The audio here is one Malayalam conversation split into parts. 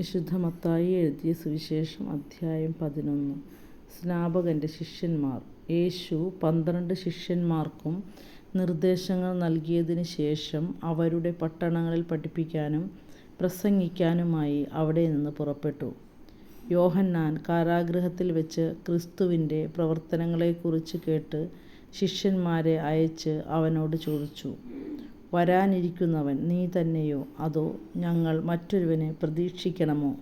വിശുദ്ധ മത്തായി എഴുതിയ സുവിശേഷം അധ്യായം പതിനൊന്ന്. സ്നാപകന്റെ ശിഷ്യന്മാർ. യേശു പന്ത്രണ്ട് ശിഷ്യന്മാർക്കും നിർദ്ദേശങ്ങൾ നൽകിയതിന് ശേഷം അവരുടെ പട്ടണങ്ങളിൽ പഠിപ്പിക്കാനും പ്രസംഗിക്കാനുമായി അവിടെ നിന്ന് പുറപ്പെട്ടു. യോഹന്നാൻ കാരാഗ്രഹത്തിൽ വെച്ച് ക്രിസ്തുവിന്റെ പ്രവർത്തനങ്ങളെക്കുറിച്ച് കേട്ട് ശിഷ്യന്മാരെ അയച്ച് അവനോട് ചോദിച്ചു വരാനിരിക്കുന്നവൻ നീ തന്നെയോ? അതോ ഞങ്ങൾ മറ്റൊരുവനെ പ്രതീക്ഷിക്കണമോ?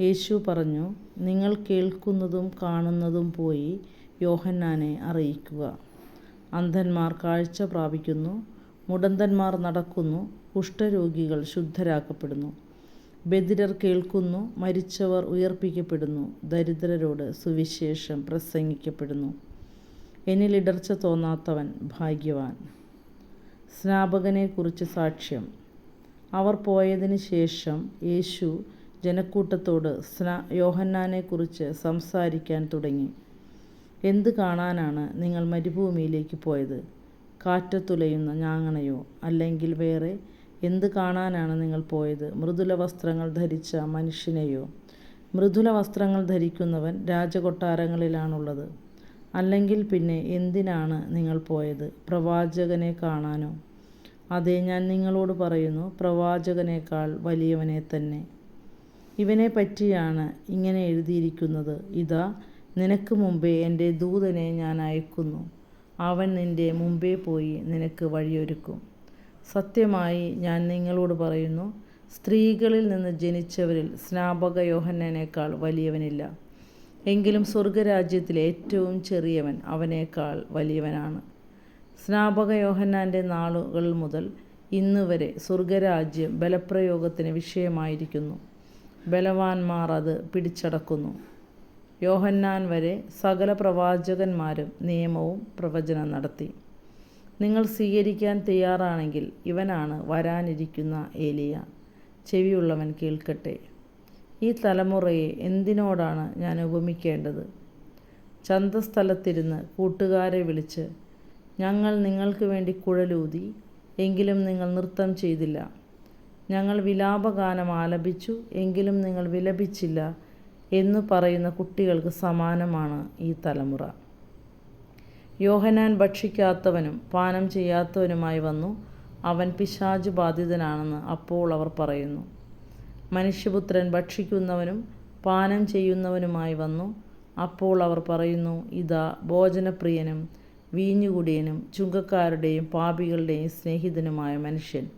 യേശു പറഞ്ഞു നിങ്ങൾ കേൾക്കുന്നതും കാണുന്നതും പോയി യോഹന്നാനെ അറിയിക്കുക. അന്ധന്മാർ കാഴ്ച പ്രാപിക്കുന്നു മുടന്തന്മാർ നടക്കുന്നു കുഷ്ഠരോഗികൾ ശുദ്ധരാക്കപ്പെടുന്നു. ബദിരർ കേൾക്കുന്നു മരിച്ചവർ ഉയർപ്പിക്കപ്പെടുന്നു ദരിദ്രരോട് സുവിശേഷം പ്രസംഗിക്കപ്പെടുന്നു. എന്നിലിടർച്ച തോന്നാത്തവൻ ഭാഗ്യവാൻ. സ്നാപകനെക്കുറിച്ച് സാക്ഷ്യം. അവർ പോയതിന് ശേഷം യേശു ജനക്കൂട്ടത്തോട് സ്നാ യോഹന്നാനെക്കുറിച്ച് സംസാരിക്കാൻ തുടങ്ങി. എന്ത് കാണാനാണ് നിങ്ങൾ മരുഭൂമിയിലേക്ക് പോയത്? കാറ്റത്തുലയുന്ന ഞാങ്ങണയോ? അല്ലെങ്കിൽ വേറെ എന്ത് കാണാനാണ് നിങ്ങൾ പോയത്? മൃദുല വസ്ത്രങ്ങൾ ധരിച്ച മനുഷ്യനെയോ? മൃദുല വസ്ത്രങ്ങൾ ധരിക്കുന്നവൻ രാജകൊട്ടാരങ്ങളിലാണുള്ളത്. അല്ലെങ്കിൽ പിന്നെ എന്തിനാണ് നിങ്ങൾ പോയത്? പ്രവാചകനെ കാണാനോ? അതെ ഞാൻ നിങ്ങളോട് പറയുന്നു പ്രവാചകനേക്കാൾ വലിയവനെ തന്നെ. ഇവനെ പറ്റിയാണ് ഇങ്ങനെ എഴുതിയിരിക്കുന്നത്. ഇതാ നിനക്ക് മുമ്പേ എന്റെ ദൂതനെ ഞാൻ അയക്കുന്നു. അവൻ നിന്റെ മുമ്പേ പോയി നിനക്ക് വഴിയൊരുക്കും. സത്യമായി ഞാൻ നിങ്ങളോട് പറയുന്നു സ്ത്രീകളിൽ നിന്ന് ജനിച്ചവരിൽ സ്നാപക യോഹന്നനേക്കാൾ വലിയവനില്ല. എങ്കിലും സ്വർഗരാജ്യത്തിലെ ഏറ്റവും ചെറിയവൻ അവനേക്കാൾ വലിയവനാണ്. സ്നാപക യോഹന്നാന്റെ നാളുകൾ മുതൽ ഇന്ന് വരെ സ്വർഗരാജ്യം ബലപ്രയോഗത്തിന് വിഷയമായിരിക്കുന്നു. ബലവാന്മാർ അത് പിടിച്ചടക്കുന്നു. യോഹന്നാൻ വരെ സകല പ്രവാചകന്മാരും നിയമവും പ്രവചനം നടത്തി. നിങ്ങൾ സ്വീകരിക്കാൻ തയ്യാറാണെങ്കിൽ ഇവനാണ് വരാനിരിക്കുന്ന ഏലിയ. ചെവിയുള്ളവൻ കേൾക്കട്ടെ. ഈ തലമുറയെ എന്തിനോടാണ് ഞാൻ ഉപമിക്കേണ്ടത്? ചന്തസ്ഥലത്തിരുന്ന് കൂട്ടുകാരെ വിളിച്ച് ഞങ്ങൾ നിങ്ങൾക്ക് വേണ്ടി കുഴലൂതി എങ്കിലും നിങ്ങൾ നൃത്തം ചെയ്തില്ല. ഞങ്ങൾ വിലാപഗാനം ആലപിച്ചു എങ്കിലും നിങ്ങൾ വിലപിച്ചില്ല എന്ന് പറയുന്ന കുട്ടികൾക്ക് സമാനമാണ് ഈ തലമുറ. യോഹനാൻ ഭക്ഷിക്കാത്തവനും പാനം ചെയ്യാത്തവനുമായി വന്നു അവൻ പിശാജ് ബാധിതനാണെന്ന് അപ്പോൾ അവർ പറയുന്നു. മനുഷ്യപുത്രൻ ഭക്ഷിക്കുന്നവനും പാനം ചെയ്യുന്നവനുമായി വന്നു. അപ്പോൾ അവർ പറയുന്നു ഇതാ ഭോജനപ്രിയനും വീഞ്ഞുകുടിയനും ചുങ്കക്കാരുടെയും പാപികളുടെയും സ്നേഹിതനുമായ മനുഷ്യൻ.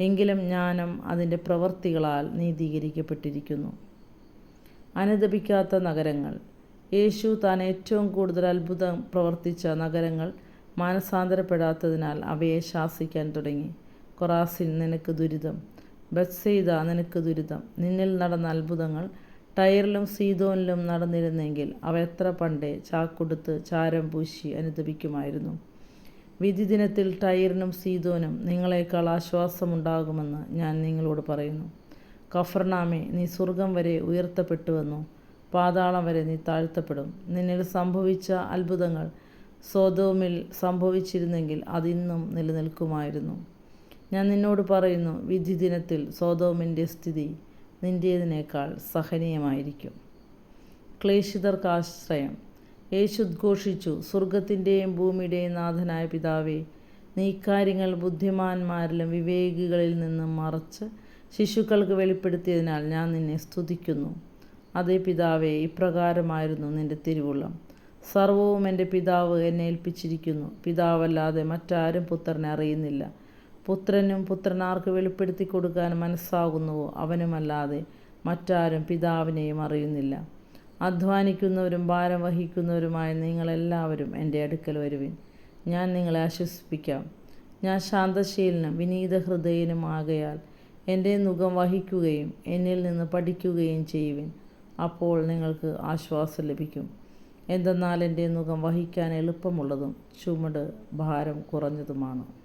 എങ്കിലും ജ്ഞാനം അതിന്റെ പ്രവൃത്തികളാൽ നീതീകരിക്കപ്പെട്ടിരിക്കുന്നു. അനുദപിക്കാത്ത നഗരങ്ങൾ. യേശു താൻ ഏറ്റവും കൂടുതൽ അത്ഭുതം പ്രവർത്തിച്ച നഗരങ്ങൾ മാനസാന്തരപ്പെടാത്തതിനാൽ അവയെ ശാസിക്കാൻ തുടങ്ങി. കൊറാസിൻ നിനക്ക് ദുരിതം. ബത്സെയ്ത നിനക്ക് ദുരിതം. നിന്നിൽ നടന്ന അത്ഭുതങ്ങൾ ടയറിലും സീതോനിലും നടന്നിരുന്നെങ്കിൽ അവ എത്ര പണ്ടേ ചാക്കൊടുത്ത് ചാരം പൂശി അനുദപിക്കുമായിരുന്നു. വിധി ദിനത്തിൽ ടയറിനും സീതോനും നിങ്ങളെക്കാൾ ആശ്വാസമുണ്ടാകുമെന്ന് ഞാൻ നിങ്ങളോട് പറയുന്നു. കഫർനാമെ നീ സ്വർഗം വരെ ഉയർത്തപ്പെട്ടുവെന്നു. പാതാളം വരെ നീ താഴ്ത്തപ്പെടും. നിന്നിൽ സംഭവിച്ച അത്ഭുതങ്ങൾ സ്വതവുമിൽ സംഭവിച്ചിരുന്നെങ്കിൽ അതിന്നും നിലനിൽക്കുമായിരുന്നു. ഞാൻ നിന്നോട് പറയുന്നു വിധി ദിനത്തിൽ സോതോമിന്റെ സ്ഥിതി നിന്റേതിനേക്കാൾ സഹനീയമായിരിക്കും. ക്ലേശിതർക്ക് ആശ്രയം. യേശു ഉദ്ഘോഷിച്ചു സ്വർഗത്തിന്റെയും ഭൂമിയുടെയും നാഥനായ പിതാവേ നീ ഇക്കാര്യങ്ങൾ ബുദ്ധിമാന്മാരിലും വിവേകികളിൽ നിന്നും മറച്ച് ശിശുക്കൾക്ക് വെളിപ്പെടുത്തിയതിനാൽ ഞാൻ നിന്നെ സ്തുതിക്കുന്നു. അതേ പിതാവേ ഇപ്രകാരമായിരുന്നു നിന്റെ തിരുവുള്ളം. സർവവും എന്റെ പിതാവ് എന്നെ ഏൽപ്പിച്ചിരിക്കുന്നു. പിതാവല്ലാതെ മറ്റാരും പുത്രനെ അറിയുന്നില്ല. പുത്രനും പുത്രനാർക്ക് വെളിപ്പെടുത്തി കൊടുക്കാൻ മനസ്സാകുന്നുവോ അവനുമല്ലാതെ മറ്റാരും പിതാവിനെയും അറിയുന്നില്ല. അധ്വാനിക്കുന്നവരും ഭാരം വഹിക്കുന്നവരുമായ നിങ്ങളെല്ലാവരും എന്റെ അടുക്കൽ വരുവിൻ. ഞാൻ നിങ്ങളെ ആശ്വസിപ്പിക്കാം. ഞാൻ ശാന്തശീലനും വിനീത ഹൃദയനുമാകയാൽ എന്റെ മുഖം വഹിക്കുകയും എന്നിൽ നിന്ന് പഠിക്കുകയും ചെയ്യുവിൻ. അപ്പോൾ നിങ്ങൾക്ക് ആശ്വാസം ലഭിക്കും. എന്തെന്നാൽ എന്റെ മുഖം വഹിക്കാൻ എളുപ്പമുള്ളതും ചുമട് ഭാരം കുറഞ്ഞതുമാണ്.